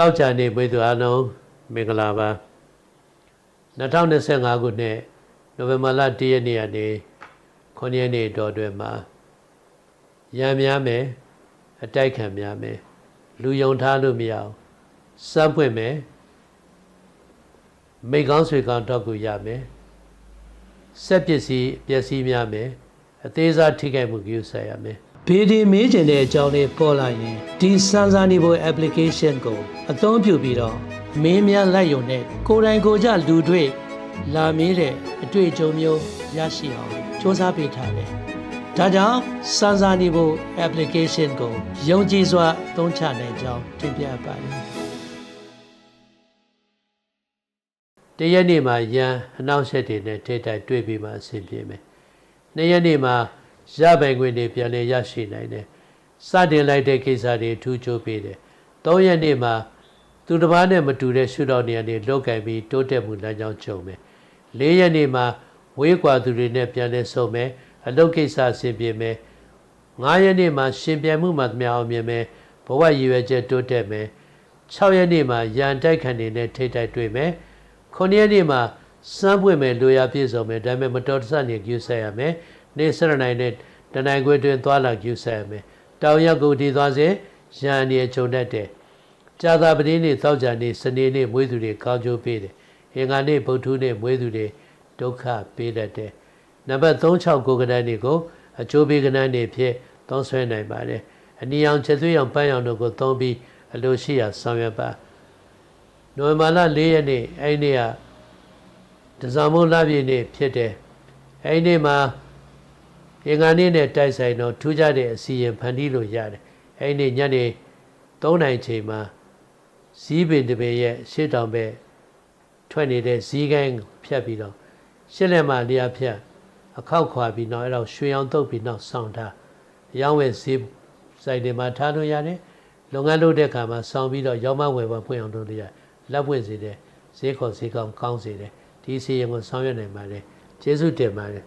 တောက်ချာနေပြည်သူအားလုံးမင်္ဂလာပါ2025ခုနှစ်နိုဝင်ဘာလ1ရက်နေ့ကနေ9ရက်နေ့တော်တွင်မှာရံများမယ်အတိုက်ခံများမယ်လူယုံထားလို့မရအောင်စမ်းပွင့်မယ်မိတ်ကောင်းဆွေကောင်းတော့ကူရမယ်ဆက်ပစ္စည်းပျက်စီးများမယ်အသေးစားထိခိုက်မှုပြုဆက်ရမယ် ဗီဒီမေးချင်တဲ့အကြောင်းလေးပေါ်လာရင်ဒီစမ်းစာနေဖို့ application ကိုအသုံးပြုပြီးတော့မင်းများလိုက်ရုံနဲ့ကိုယ်တိုင်ကိုယ်ကြလူတွေ့လာမေးတဲ့အတွေ့အကြုံမျိုးရရှိအောင်စ조사ပေးထားတယ်။ဒါကြောင့်စမ်းစာနေဖို့ application ကိုယုံကြည်စွာသုံးချနိုင်ကြောင်းတင်ပြပါတယ်။တရက်နေ့မှာရန်အနောက်ဆက်တွေနဲ့ထိတိုက်တွေ့ပြီးမှအဆင်ပြေမယ်။နှစ်ရက်နေ့မှာ ရပိုင်ခွင့်တွေပြန်လည်ရရှိနိုင်တယ်။စတင်လိုက်တဲ့ကိစ္စတွေထူးချိုးပေးတယ်။သုံးရက်နေ့မှာသူတစ်ပါးနဲ့မတူတဲ့ရှုထောင့်နေရာတွေလောက်ကင်ပြီးတိုးတက်မှုလမ်းကြောင်းချုပ်မယ်။လေးရက်နေ့မှာဝေးကွာသူတွေနဲ့ပြန်လည်ဆုံမယ်။အလုပ်ကိစ္စအဆင်ပြေမယ်။ငါးရက်နေ့မှာရှင်ပြန်မှုမှသမျှအောင်မြင်မယ်။ဘဝရည်ရွယ်ချက်တိုးတက်မယ်။6ရက်နေ့မှာရန်တိုက်ခံတွေနဲ့ထိတိုက်တွေ့မယ်။9ရက်နေ့မှာစမ်းပွင့်မယ်လိုရာပြည့်စုံမယ်ဒါပေမဲ့မတော်တဆနေကျူဆက်ရမယ်။နေ့စရနိုင်နဲ့တနိုင်ခွေတွင်သွားလာကျူဆက်ရမယ်။တောင်ရက်ကိုဒီသွားစေရန်အနေချုံတတ်တယ်။ကြာသာပတိနေ့သောကြာနေ့စနေနေ့မွေးသူတွေကောင်းကျိုးပေးတယ်။အင်္ဂါနေ့ဗုဒ္ဓနေ့မွေးသူတွေဒုက္ခပေးတတ်တယ်။နံပါတ်36ကိုကဏ္ဍနေ့ကိုအကျိုးပေးကဏ္ဍနေ့ဖြစ်သုံးဆွဲနိုင်ပါတယ်။အနီအောင်ချက်သွေးအောင်ပန်းအောင်တို့ကိုသုံးပြီးအလိုရှိရာဆောင်ရွက်ပါ။နိုဝင်ဘာလ4ရက်နေ့အဲ့ဒီနေ့ကဒဇာမုန်းလပြည့်နေ့ဖြစ်တယ်။အဲ့ဒီနေ့မှာ အင်္ဂါနေ့နဲ့တိုက်ဆိုင်တော့ထူးခြားတဲ့အစီရင်ဖန်တီးလို့ရတယ်။အဲ့ဒီနေ့ညနေ3နိုင်ချိန်မှာဇီးပင်တပင်ရဲ့ရှေ့တောင်ဘက်ထွက်နေတဲ့ဇီးကိုင်းဖြတ်ပြီးတော့ရှစ်လက်မလျာဖြတ်အခောက်ခွာပြီးနောက်အဲ့တော့ရွှေအောင်တုပ်ပြီးနောက်ဆောင်းထားအရောင်းဝယ်ဈေးဆိုင်တွေမှာထားလို့ရတယ်လုပ်ငန်းလုပ်တဲ့အခါမှာဆောင်းပြီးတော့ရောင်းမဝယ်ပါဖွင့်အောင်လုပ်လို့ရလက်ပွင့်စေတယ်ဈေးခေါ်ဈေးကောင်းကောင်းစေတယ်ဒီစီရင်ကိုဆောင်ရွက်နိုင်ပါတယ်ကျေးဇူးတင်ပါတယ်